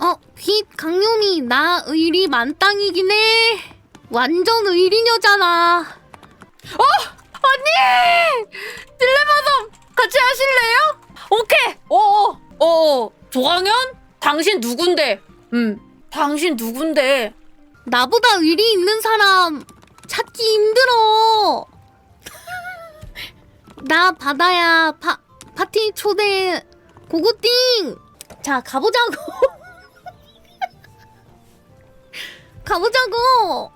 어, 빛 강요미 나 의리 만땅이긴 해. 완전 의리녀잖아. 어? 언니! 딜레마섬 같이 하실래요? 오케이! 어어! 어어! 조강현? 당신 누군데? 음, 당신 누군데? 나보다 의리 있는 사람 찾기 힘들어. 나 바다야 파 파티 초대 고고띵. 자 가보자고. 가보자고.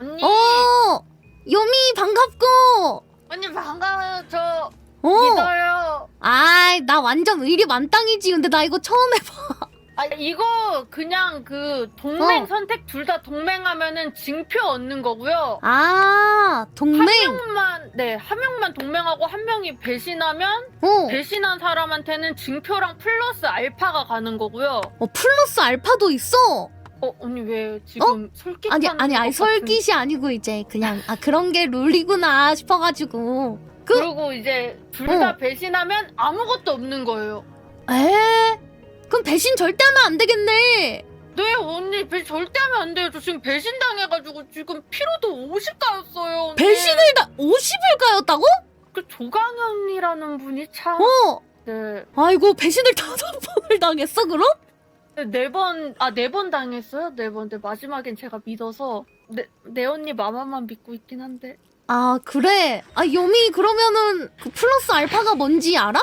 언니! 어 요미 반갑고. 언니 반가워요. 저 어. 믿어요. 아이 나 완전 의리 만땅이지. 근데 나 이거 처음 해봐. 아 이거 그냥 그 동맹 어. 선택 둘 다 동맹하면은 징표 얻는 거고요. 아 한 동맹. 명만 네, 한 명만 동맹하고 한 명이 배신하면 어. 배신한 사람한테는 징표랑 플러스 알파가 가는 거고요. 어 플러스 알파도 있어. 어, 언니 왜 지금 솔깃 아니 아니 아니 설깃이 아니고 이제 그냥 아 그런 게 룰이구나 싶어가지고 그 그리고 이제 둘 다 어. 배신하면 아무것도 없는 거예요. 에? 그럼 배신 절대 하면 안 되겠네. 네, 언니 배 절대 하면 안 돼요. 저 지금 배신 당해가지고 지금 피로도 50가였어요. 배신을 다 50을 가였다고? 그 조강현이라는 분이 참. 어. 네. 아이고 배신을 다섯 번을 당했어 그럼? 네 번, 아, 네 번 당했어요? 네 번. 근데 마지막엔 제가 믿어서, 내, 내 언니 마마만 믿고 있긴 한데. 아 그래. 아 요미 그러면은 그 플러스 알파가 뭔지 알아?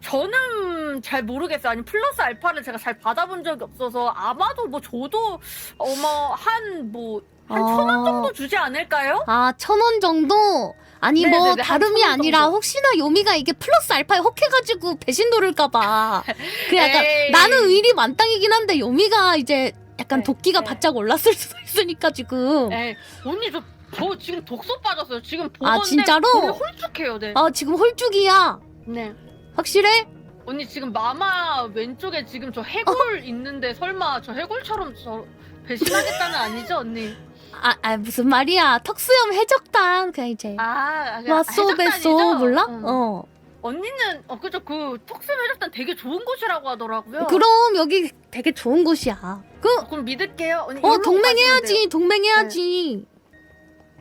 저는 잘 모르겠어요. 아니, 플러스 알파를 제가 잘 받아본 적이 없어서, 아마도 뭐, 저도, 어머, 한, 뭐, 한 천 원 정도 주지 않을까요? 아 천 원 정도? 아니 네, 뭐 네, 네, 한 다름이 천원 아니라 정도. 혹시나 요미가 이게 플러스 알파에 혹해가지고 배신 노릴까봐. 그 약간 에이. 나는 의리 만땅이긴 한데 요미가 이제 약간 네, 도끼가 네. 바짝 올랐을 수도 있으니까 지금. 에이, 언니, 저, 저 지금 독소 빠졌어요. 지금 보건데 아, 진짜로? 몸이 홀쭉해요, 네. 아 지금 홀쭉이야. 네. 확실해? 언니 지금 마마 왼쪽에 지금 저 해골 있는데 설마 저 해골처럼 저 배신하겠다는 아니죠 언니? 아, 아 무슨 말이야? 턱수염 해적단 그냥 이제 아, 와쏘 베쏘 해적단이죠? 몰라? 응. 어. 언니는 어 그죠 그 톡스 해적단 되게 좋은 곳이라고 하더라고요. 그럼 여기 되게 좋은 곳이야. 그 어, 그럼 믿을게요. 언니 어 동맹해야지 가시면 동맹해야지.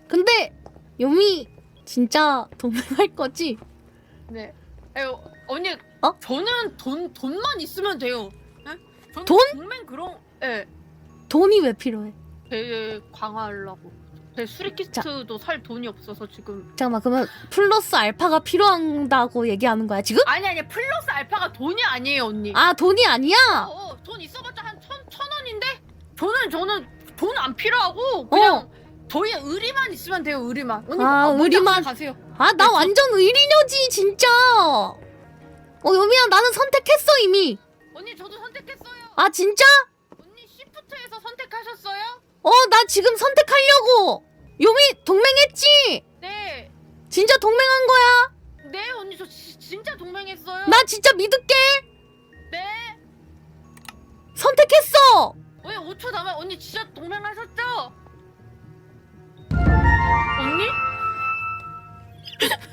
근데 요미 진짜 동맹할 거지? 돼요. 네. 에, 어, 언니 어? 저는 돈 돈만 있으면 돼요. 네? 저는 돈? 동맹 그런 예. 돈이 왜 필요해? 배 강화하려고. 제 수리키트도 살 돈이 없어서 지금 잠깐만 그러면 플러스 알파가 필요한다고 얘기하는 거야 지금? 아니 아니 플러스 알파가 돈이 아니에요 언니. 아 돈이 아니야? 어, 어, 돈 있어봤자 한 천, 천 원인데? 저는, 저는 돈 안 필요하고, 그냥, 저희 의리만 있으면 돼요, 의리만. 언니, 어. 아, 먼저 의리만. 가세요. 아나 네, 저- 완전 의리녀지 진짜. 어 요미야 나는 선택했어 이미. 언니, 저도 선택했어요. 아 진짜? 언니, 시프트에서 선택하셨어요? 어 나 지금 선택하려고. 요미 동맹했지? 네. 진짜 동맹한 거야? 네, 언니, 저 지- 진짜 동맹했어요. 나 진짜 믿을게. 네. 선택했어. 왜 5초 남아? 언니, 진짜 동맹하셨죠? 언니?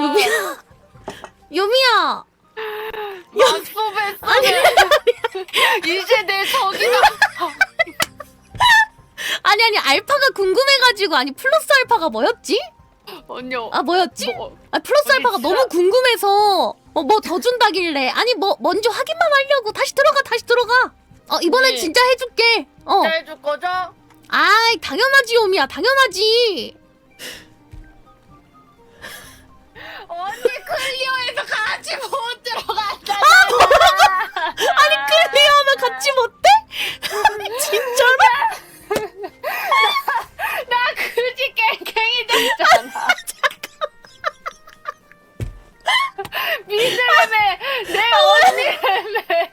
요미야. 요미야. 약속했어. 아니, 이제 내 적이다. 아니 아니 알파가 궁금해가지고 아니 플러스 알파가 뭐였지? 언니요. 아 뭐였지? 뭐, 아 플러스 언니 알파가 진짜- 너무 궁금해서 어뭐더 준다길래 아니 뭐 먼저 확인만 하려고 다시 들어가 다시 들어가. 어 이번엔 언니. 진짜 해줄게. 어. 진짜 해줄 거죠? 아이 당연하지 요미야 당연하지. 언니 클리어에서 같이 못 들어갔잖아. 아니 클리어하면 같이 못돼? 진짜로? 나 그지 깽깽이 됐잖아. 믿으래매 내 언니래매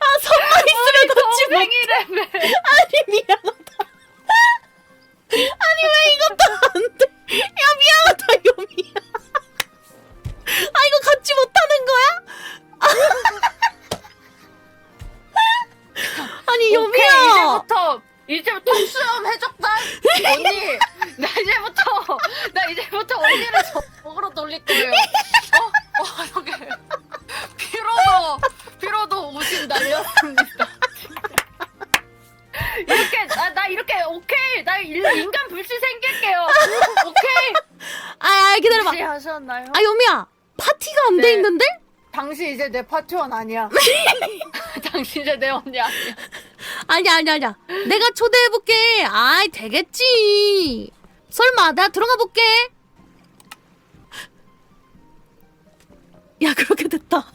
아 선만 있으면 같이 못. 동생이래매 아니 오케이, 여미야. 이제부터 이제부터 수염 해적단 언니 나 이제부터 나 이제부터 언니를 적으로 돌릴 거예요. 어, 어 저게 피로도 피로도 오신 날렸습니다. 이렇게 나, 나 이렇게 오케이 나 일- 인간 불씨 생길게요. 오케이 아, 아 기다려봐. 불씨 하셨나요? 아 여미야 파티가 안 돼 네. 있는데? 당신 이제 내 파티원 아니야. 당신 이제 내 언니 아니야. 아니야 아니야 아니야. 내가 초대해 볼게. 아이 되겠지. 설마 내가 들어가 볼게. 야 그렇게 됐다.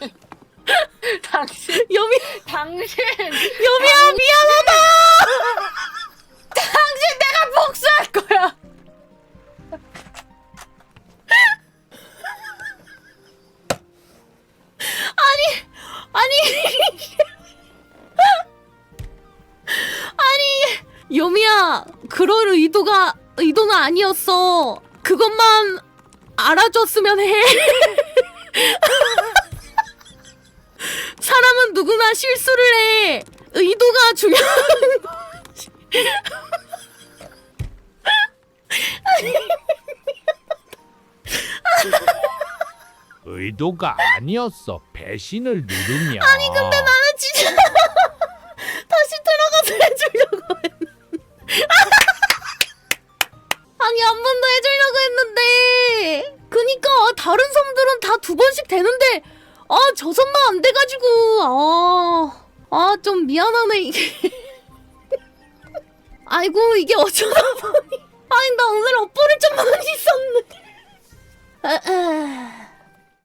당신 여미 당신 여미야 미안하다. 아니 여미야 그럴 의도가 의도는 아니었어. 그것만 알아줬으면 해. 사람은 누구나 실수를 해. 의도가 중요한 거지. 의도가 아니었어. 배신을 누르면. 아니 근데 나는 진짜 안 돼가지고. 아 아 좀 미안하네 이게. 아이고 이게 어쩌다 보니. 아니 나 오늘 업보를 좀 많이 아, 아.